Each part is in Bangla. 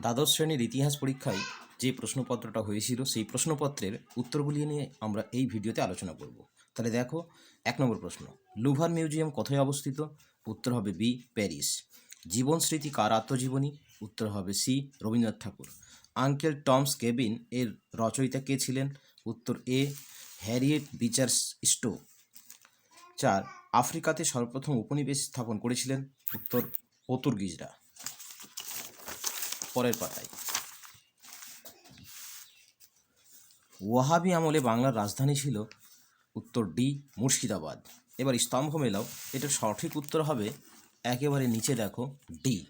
দ্বাদশ শ্রেণির ইতিহাস পরীক্ষায় যে প্রশ্নপত্রটা হয়েছিল, সেই প্রশ্নপত্রের উত্তরগুলি নিয়ে আমরা এই ভিডিওতে আলোচনা করব। তাহলে দেখো, এক নম্বর প্রশ্ন। লুভার মিউজিয়াম কোথায় অবস্থিত? উত্তর হবে বি, প্যারিস। জীবন স্মৃতি কার আত্মজীবনী? উত্তর হবে C, Rabindranath Thakur. Uncle Tom's Cabin এর রচয়িতা কে ছিলেন? উত্তর এ, হ্যারিয়েট বিচার্স স্টো চার, আফ্রিকাতে সর্বপ্রথম উপনিবেশ স্থাপন করেছিলেন? উত্তর, পর্তুগিজরা। পরের পাতায়। ওয়াহাবি আমলে বাংলার রাজধানী ছিল উত্তর ডি, মুর্শিদাবাদ। এবার স্তম্ভ মেলাও। এটার সঠিক উত্তর হবে একেবারে নিচে দেখো, ডি।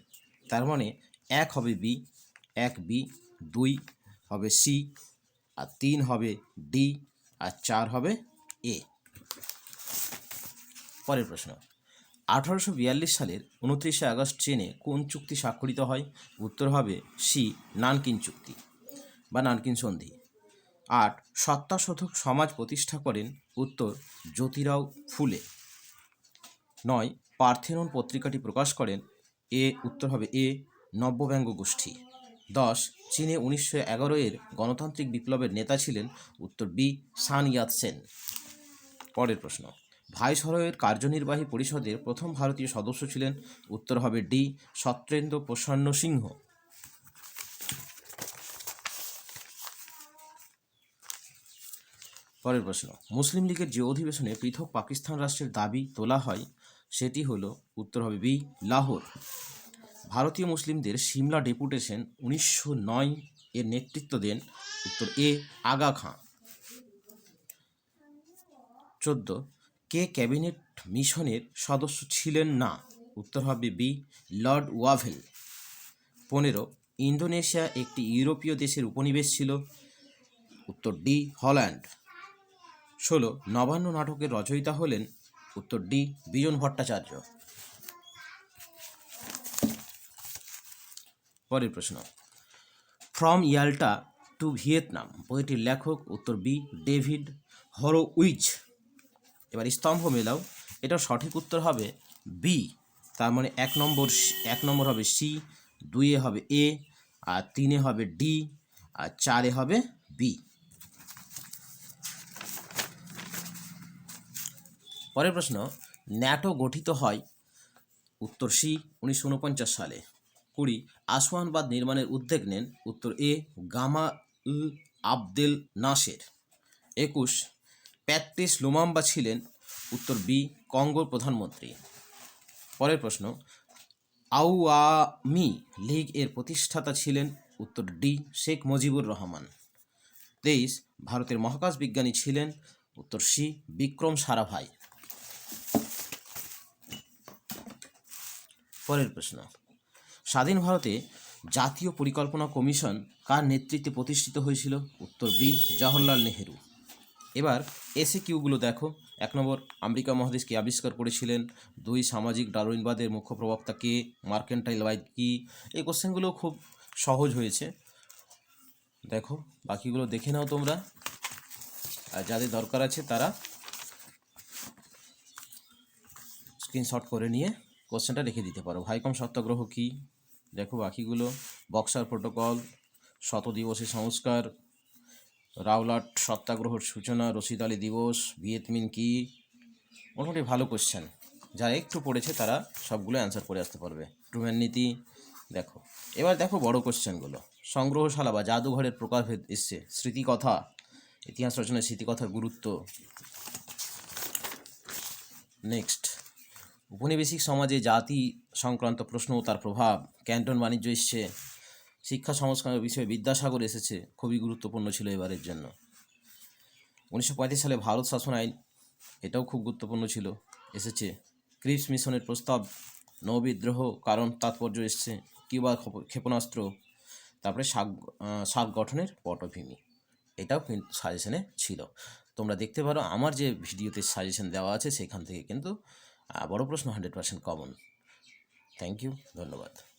তার মানে এক হবে বি, এক বি, দুই হবে সি, আর তিন হবে ডি, আর চার হবে এ। পরের প্রশ্ন। আঠারোশো বিয়াল্লিশ সালের উনত্রিশে আগস্ট চীনে কোন চুক্তি স্বাক্ষরিত হয়? উত্তর হবে সি, নানকিন চুক্তি বা নানকিন সন্ধি। আট সত্তাশোধক সমাজ প্রতিষ্ঠা করেন উত্তর জ্যোতিরাও ফুলে। নয়, পার্থেনন পত্রিকাটি প্রকাশ করেন এ, উত্তর হবে এ, নব্যব্যঙ্গ গোষ্ঠী। দশ, চীনে উনিশশো এগারো এর গণতান্ত্রিক বিপ্লবের নেতা ছিলেন উত্তর বি, সান ইয়াত সেন। পরের প্রশ্ন। ভাইসরয়ের কার্যনির্বাহী পরিষদের প্রথম ভারতীয় সদস্য ছিলেন উত্তর হবে ডি সত্যেন্দ্র প্রসন্ন সিংহ। পরের প্রশ্ন, মুসলিম লীগের যে অধিবেশনে পৃথক পাকিস্তান রাষ্ট্রের দাবি তোলা হয়, সেটি হলো উত্তর হবে বি, লাহোর। ভারতীয় মুসলিমদের সিমলা ডেপুটেশন উনিশশো নয় এর নেতৃত্ব দেন উত্তর এ, আগা খাঁ চোদ্দ কে ক্যাবিনেট মিশনের সদস্য ছিলেন না? উত্তর হবে বি, লর্ড ওয়াভেল। পনেরো, ইন্দোনেশিয়া একটি ইউরোপীয় দেশের উপনিবেশ ছিল। উত্তর ডি, হল্যান্ড। ষোলো, নবান্ন নাটকের রচয়িতা হলেন উত্তর ডি, বিজন ভট্টাচার্য। পরের প্রশ্ন, ফ্রম ইয়াল্টা টু ভিয়েতনাম। বইটির লেখক উত্তর বি, ডেভিড হরো উইচ এবার স্তম্ভ মেলাও। এটা সঠিক উত্তর হবে বি তার মানে এক নম্বর এক নম্বর হবে সি দুইয়ে হবে এ আর তিনে হবে ডি আর চারে হবে বি পরের প্রশ্ন, ন্যাটো গঠিত হয় উত্তর সি উনিশশো উনপঞ্চাশ সালে। কুড়ি আসওয়ানবাদ নির্মাণের উদ্যোগ নেন উত্তর এ গামা আবদেল নাসের। একুশ প্যাট্রিস লুমাম্বা ছিলেন উত্তর বি কঙ্গোর প্রধানমন্ত্রী। পরের প্রশ্ন আউয়ামি লীগ এর প্রতিষ্ঠাতা ছিলেন উত্তর ডি শেখ মুজিবুর রহমান। তেইশ, ভারতের মহাকাশ বিজ্ঞানী ছিলেন উত্তর সি বিক্রম সারাভাই। পরের প্রশ্ন, স্বাধীন ভারতে জাতীয় পরিকল্পনা কমিশন কার নেতৃত্বে প্রতিষ্ঠিত হয়েছিল? উত্তর বি জওহরলাল নেহেরু। এবার এসে কিউগুলো দেখো। এক নম্বর, আমেরিকা মহাদেশকে আবিষ্কার করেছিলেন। দুই, সামাজিক ডারউইনবাদের মুখ্য প্রবক্তা কে? মার্কেন্টাইল ওয়াইড কি? এই কোশ্চেনগুলো খুব সহজ হয়েছে। দেখো, বাকিগুলো দেখে নাও তোমরা। আর যাদের দরকার আছে তারা স্ক্রিনশট করে নিয়ে কোশ্চেনটা রেখে দিতে পারো। ভাইকম সত্যাগ্রহ কি? দেখো বাকিগুলো। বক্সার প্রোটোকল শত দিবসের সংস্কার রাওলাট সত্যাগ্রহর সূচনা, রশিদ আলী দিবস ভিয়েতমিন কি? মোটামুটি ভালো কোশ্চেন যারা একটু পড়েছে তারা সবগুলো অ্যান্সার করে আসতে পারবে। ট্রুম্যান নীতি, দেখো। এবার দেখো বড় কোশ্চেনগুলো সংগ্রহশালা বা জাদুঘরের প্রকারভেদ এসছে। স্মৃতিকথা, ইতিহাস রচনায় স্মৃতিকথার গুরুত্ব। নেক্সট উপনিবেশিক সমাজে জাতি সংক্রান্ত প্রশ্ন তার প্রভাব। ক্যান্টন বাণিজ্য এসছে। শিক্ষা সংস্কারের বিষয়ে বিদ্যাসাগর এসেছে, খুবই গুরুত্বপূর্ণ ছিল এবারের জন্য। উনিশশো পঁয়ত্রিশ সালে ভারত শাসন আইন, এটাও খুব গুরুত্বপূর্ণ ছিল, এসেছে। ক্রিপস মিশনের প্রস্তাব নৌবিদ্রোহ কারণ তাৎপর্য এসছে, কিউবা ক্ষেপ- ক্ষেপণাস্ত্র, তারপরে শাক শাক গঠনের পটভূমি, এটাও কিন্তু সাজেশনে ছিল। তোমরা দেখতে পারো, আমার যে ভিডিওতে সাজেশন দেওয়া আছে, সেখান থেকে কিন্তু বড় প্রশ্ন hundred percent common thank you ধন্যবাদ।